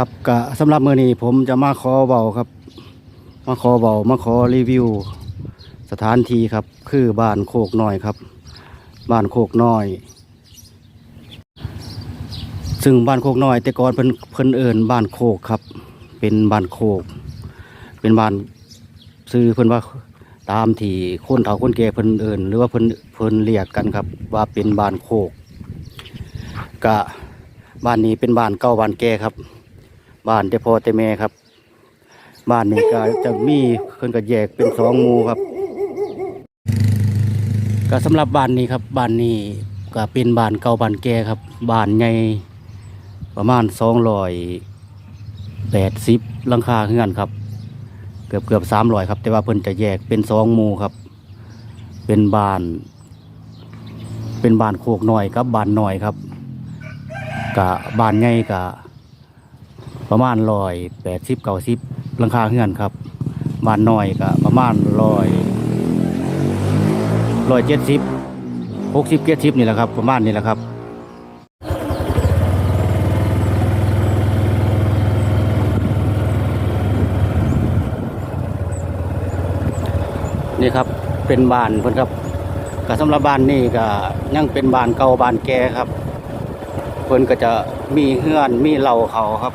ครับกะสำหรับมือนี้ผมจะมาขอเบาครับ มาขอเบามาขอรีวิว สถานที่ครับ คือบ้านโคกน้อยครับ บ้านโคกน้อย ซึ่งบ้านโคกน้อย แต่ก่อนเพิ่นเพิ่นเอิญบ้านโคกครับ เป็นบ้านโคก เป็นบ้านซื้อเพิ่นว่าตามที่คนเฒ่าคนแก่เพิ่นเอิญหรือว่าเพิ่นเพิ่นเรียกกันครับ ว่าเป็นบ้านโคกกะบ้านนี้เป็นบ้านเก่าบ้านแก่ครับ บ้านแต่พอแต่แม่ครับ บ้านนี้ก็จะมีเพิ่นก็แยกเป็นสองหมู่ครับ ก็สำหรับบ้านนี้ครับบ้านนี้ก็เป็นบ้านเก่าบ้านแก่ครับบ้านใหญ่ประมาณสองร้อยแปดสิบลังคาเฮือนครับ เกือบเกือบสามร้อยครับ แต่ว่าเพิ่นจะแยกเป็นสองหมู่ครับ เป็นบ้าน เป็นบ้านโคกหน้อยครับบ้านหน้อยครับกะบ้านใหญ่กะ ประมาณร้อยแปดสิบเก้าสิบหลังคาเฮือนครับบ้านน้อยก็ประมาณร้อยร้อยเจ็ดสิบหกสิบเจ็ดสิบนี่แหละครับ ประมาณนี้แหละครับนี่ครับเป็นบานเพิ่อนครับก็สำหรับบานนี่ก็ยังเป็นบานเก่าบานแก่ครับ เพิ่อนก็จะมีเฮือนมีเหล่าเขาครับ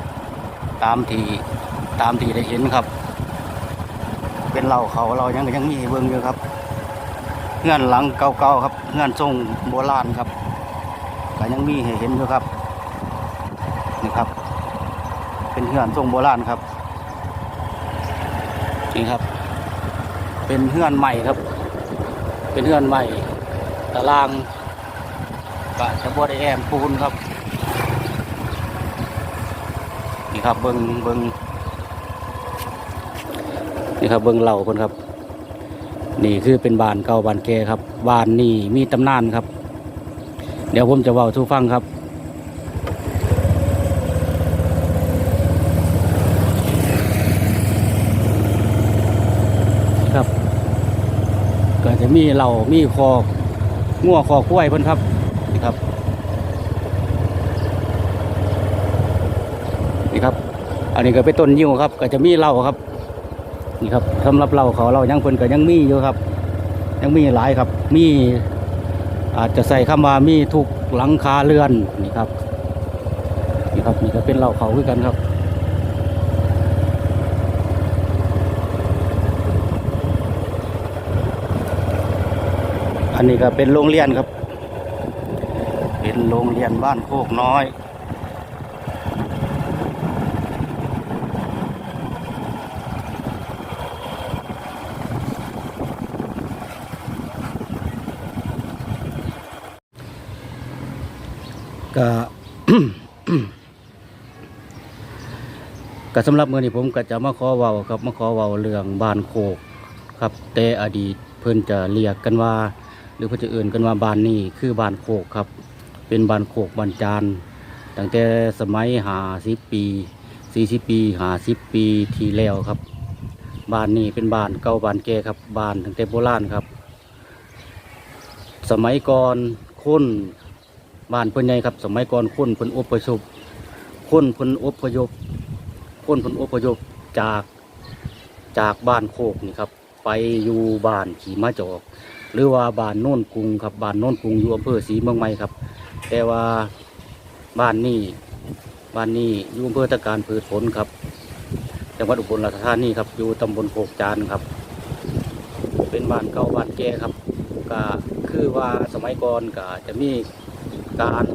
ตามที่ตามที่ได้เห็นครับ เป็นเหล่าเขาเรายังยังมีให้เบิ่งอยู่ครับเฮือนหลังเก่าๆครับเฮือนทรงโบราณครับก็ยังมีให้เห็นอยู่ครับนี่ครับ เป็นเฮือนทรงโบราณครับนี่ครับ เป็นเฮือนใหม่ครับ เป็นเฮือนใหม่ตารางก็จะบ่ได้แอมปูนครับ นี่ครับเบิงเบิงนี่ครับเบิงเหล่าคนครับ นี่คือเป็นบานเก่าบานแก่ครับบานนี่มีตำนานครับ เดี๋ยวผมจะเว้าทุกฟังครับครับ ก็จะมีเหล่ามีคองัวคอกล้วยเพิ่นครับนี่ครับ นี่ครับ อันนี้ก็เป็นต้นยิ้วครับ ก็จะมีเหล้าครับ นี่ครับสำหรับเหล้าเขาเรายังเพิ่นก็ยังมีอยู่ครับ ยังมีหลายครับ มีอาจจะใส่คำว่ามีทุกหลังคาเรือนนี่ครับนี่ครับนี่ก็เป็นเหล้าเขาคือกันครับอันนี้ก็เป็นโรงเรียนครับ เป็นโรงเรียนบ้านโคกน้อย ก็ก็สำหรับเมือนี้ผมก็จะมาขอเว้าครับมาขอเว้าเรื่องบ้านโคกครับแต่อดีตเพิ่นจะเรียกกันว่า หรือเพิ่นจะเอื่นกันว่าบ้านนี้คือบ้านโคกครับ เป็นบ้านโคกบ้านจานตั้งแต่สมัยหาสิบปีสี่สิบปีหาสิบปีที่แล้วครับบ้านนี้เป็นบ้านเก่าบ้านแก่ครับบ้านตั้งแต่โบราณครับ สมัยก่อนคน บ้านเพิ่นใหญ่ครับ สมัยก่อนคนเพิ่นอพยพคนเพิ่นอพยพคนเพิ่นอพยพจากจากบ้านโคกนี่ครับ ไปอยู่บ้านขี่มาจอก หรือว่าบ้านโน่นกรุงครับบ้านโน่นกรุงอยู่อำเภอศรีเมืองใหม่ครับ แต่ว่าบ้านนี้บ้านนี้อยู่อำเภอตะการพืชผลครับจังหวัดอุบลราชธานีครับอยู่ตำบลโคกจานครับ เป็นบ้านเก่าบ้านแก่ครับก็คือว่าสมัยก่อนก็จะมี การ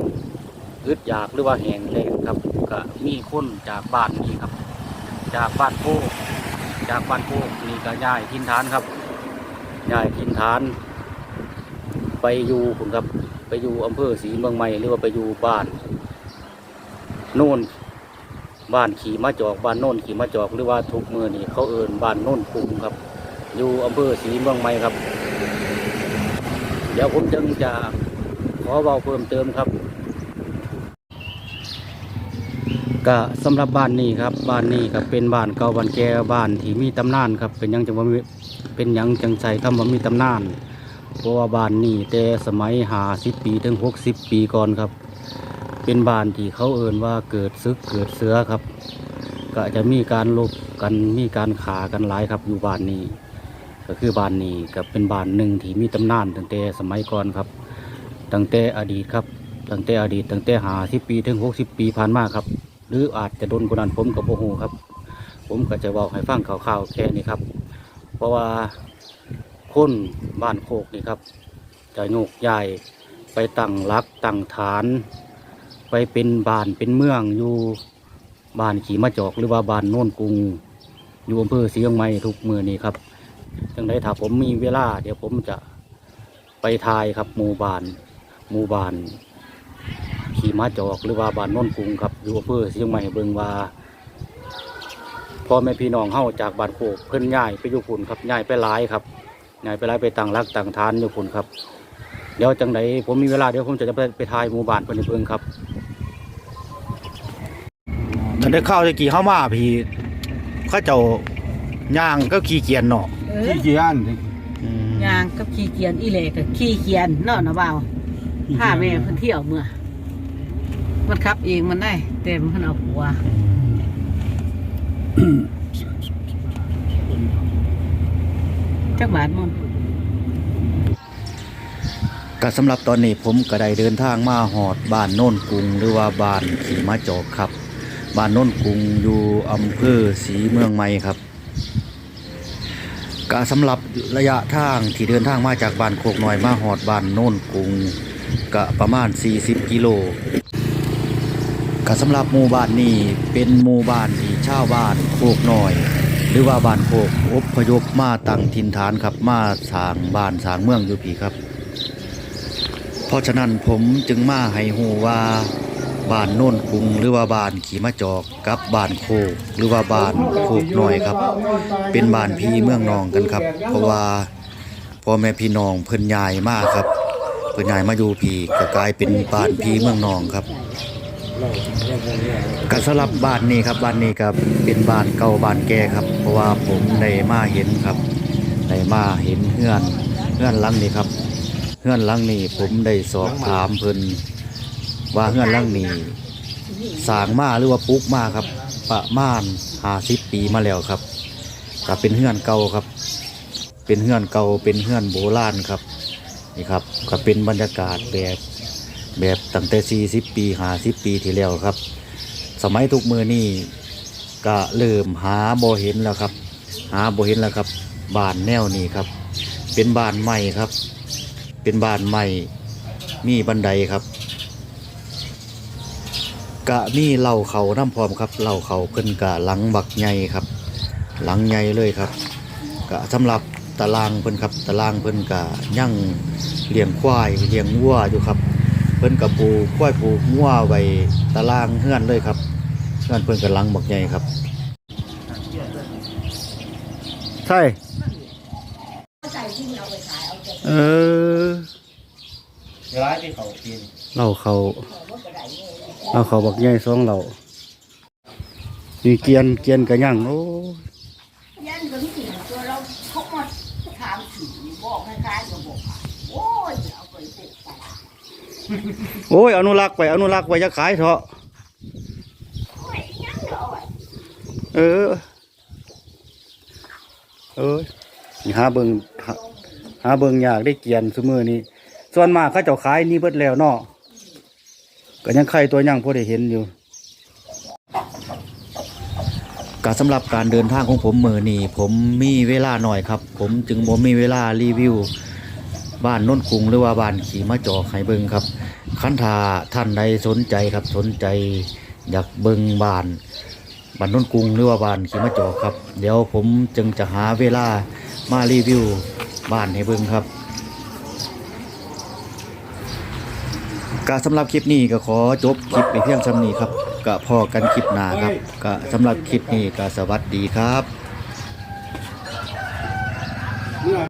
อึดอยากหรือว่าแหงแล้งครับก็มีคนจากบ้านนี้ครับ จากบ้านโพจากบ้านโพนี่ก็ย้ายทินฐานครับย้ายทินฐาน ไปอยู่คุณครับไปอยู่อำเภอศรีเมืองใหม่หรือว่าไปอยู่บ้านโน่นบ้านขี่มาจอกบ้านโน่นขี่มาจอกหรือว่าทุกมือนี่เขาเอินบ้านโน่นกรุงครับ อยู่อำเภอศรีเมืองใหม่ครับ เดี๋ยวผมจึงจะ ขอเบาเพิ่มเติมครับก็สำหรับบ้านนี้ครับบ้านนี้ก็เป็นบ้านเก่าบ้านแก่บ้านที่มีตำนานครับเป็นยังจังว่าเป็นยังจังใส่คำว่ามีตำนานเพราะว่าบ้านนี้แต่สมัยหาสิบปีถึงหกสิบปีก่อนครับ เป็นบ้านที่เขาเอ่นว่าเกิดซึกเกิดเสือครับ ก็จะมีการลบกันมีการขากันหลายครับอยู่บ้านนี้ ก็คือบ้านนี้ก็เป็นบ้านหนึ่งที่มีตำนานตั้งแต่สมัยก่อนครับ ตั้งแต่อดีตครับตั้งแต่อดีตตั้งแต่หาสิปีถึงหกสิบปีผ่านมาครับ หรืออาจจะโดนกว่านั้นผมกับโบฮูครับ ผมก็จะบอกให้ฟังข่าวๆแค่นี้ครับ เพราะว่าคนบ้านโคกนี่ครับจะโยกย้ายไปตั้งรักตั้งฐาน ไปเป็นบ้านเป็นเมืองอยู่บ้านขี่มาจอกหรือว่าบ้านโน่นกรุง อยู่อำเภอเสียงใหม่ทุกมือนี้ครับจังไดถ้าผมมีเวลา เดี๋ยวผมจะไปทายครับหมู่บ้าน หมู่บ้านขี่มาจอกหรือว่าบ้านโน่นกรุงครับอยู่อำเภอเสียงใหม่เบิ่งว่าพ่อแม่พี่น้องเฮาจากบ้านโคกเพิ่นย้ายไปอยู่พุ่นครับย้ายไปหลายครับย้ายไปหลายไปตั้งรักตั้งฐานอยู่พุ่นครับ เดี๋ยวจังไดผมมีเวลาเดี๋ยวผมจะไปไปทายหมู่บ้านเพิ่นให้เบิ่งครับถ้าได้ข้าวตะกี้เข้ามาพี่เข้าเจ้าย่างก็ขี้เกียจเนาะเออขี้เกียจอืมยางกับขี้เกียจอีเหลกับขี้เกียจเนาะนะบ่าว พาแม่เพิ่นเที่ยวเมื่อ มันขับเองมันได้ แต่มันเอาผัวจักบาทมึงก็สำหรับตอนนี้ผมก็ได้เดินทางมาหอดบ้านโน่นกรุงหรือว่าบ้านขี่มาจอกครับ บ้านโน่นกรุงอยู่อำเภอศรีเมืองใหม่ครับก็สำหรับระยะทางที่เดินทางมาจากบ้านโคกน้อยมาหอดบ้านโน่นกรุง ก็ประมาณ 40 กิโลก็สำหรับหมู่บ้านนี้เป็นหมู่บ้านที่ชาวบ้านโคกน้อย หรือว่าบ้านโคกอพยพมาตั้งถิ่นฐานครับมาสร้างบ้านสร้างเมืองอยู่พี่ครับ เพราะฉะนั้นผมจึงมาให้ฮู้ว่าบ้านโน่นกรุงหรือว่าบ้านขี่มาจอกกับบ้านโคกหรือว่าบ้านโคกน้อยครับ เป็นบ้านพี่เมืองนองกันครับ เพราะว่าพ่อแม่พี่น้องเพิ่นยายมากครับ เพิ่นย้ายมาอยู่พี่ก็กลายเป็นบ้านพี่เมืองนองครับก็สำหรับบ้านนี้ครับบ้านนี้ก็เป็นบ้านเก่าบ้านแก่ครับ เพราะว่าผมได้มาเห็นครับได้มาเห็นเฮือนเฮือนหลังนี้ครับเฮือนหลังนี้ผมได้สอบถามเพิ่นว่าเฮือนหลังนี้สร้างมาหรือว่าปลูกมาครับ ประมาณ50ปีมาแล้วครับก็เป็นเฮือนเก่าครับ เป็นเฮือนเก่าเป็นเฮือนโบราณครับ นี่ครับก็เป็นบรรยากาศแบบแบบตั้งแต่ 40 ปี50ปีที่แล้วครับ สมัยทุกมือนี่ก็เริ่มหาบ่เห็นแล้วครับ หาบ่เห็นแล้วครับบ้านแนวนี้ครับ เป็นบ้านใหม่ครับ เป็นบ้านใหม่มีบันไดครับกะมีเหล่าเขาน้ำพร้อมครับเหล่าเขาเพิ่นกะหลังบักใหญ่ครับ หลังใหญ่เลยครับกะสำหรับ ตารางเพิ่นครับตารางเพิ่นกะยั่งเลี้ยงควายเลี้ยงวัวอยู่ครับ เพิ่นกะปูควายปูงัวไว้ตารางเฮือนเลยครับเฮือนเพิ่นกะหลังบักใหญ่ครับใช่เออร้ายที่เขากินเราเขาเราเขาบักใหญ่สองเรามีเกียนเกียนกระยั่งโอ้ ยันก็มีตัวเราเขามาถามถึงบอกให้คล้ายๆก็บอกว่าโอ้ยเอาไปปลูกตลาด โอ้ยอนุรักษ์ไปอนุรักษ์ไว้จะขายเถอะโอ้ยยังเอเออ เออหาเบิงหาหเบิงอยากได้เกียนสมือนี้ ส่วนมากเขาเจ้าขายนี่เบิดแล้วเนาะก็ยังใครตัวยังพอได้เห็นอยู่ก็สำหรับการเดินทางของผมมือนี้ผมมีเวลาหน่อยครับ ผมจึงบ่มีเวลารีวิว บ้านน้นกรุงหรือว่าบ้านขี่มาจอกให้เบิงครับ คันทาท่านใดสนใจครับสนใจอยากเบิงบ้านบ้านโน้นกรุงหรือว่าบานขีมาจอกครับ เดี๋ยวผมจึงจะหาเวลามารีวิวบ้านให้เบิงครับก็สำหรับคลิปนี้ก็ขอจบคลิปไปเพียงสำนี้ครับก็พอกันคลิปหน้าครับก็สำหรับคลิปนี้ก็สวัสดีครับ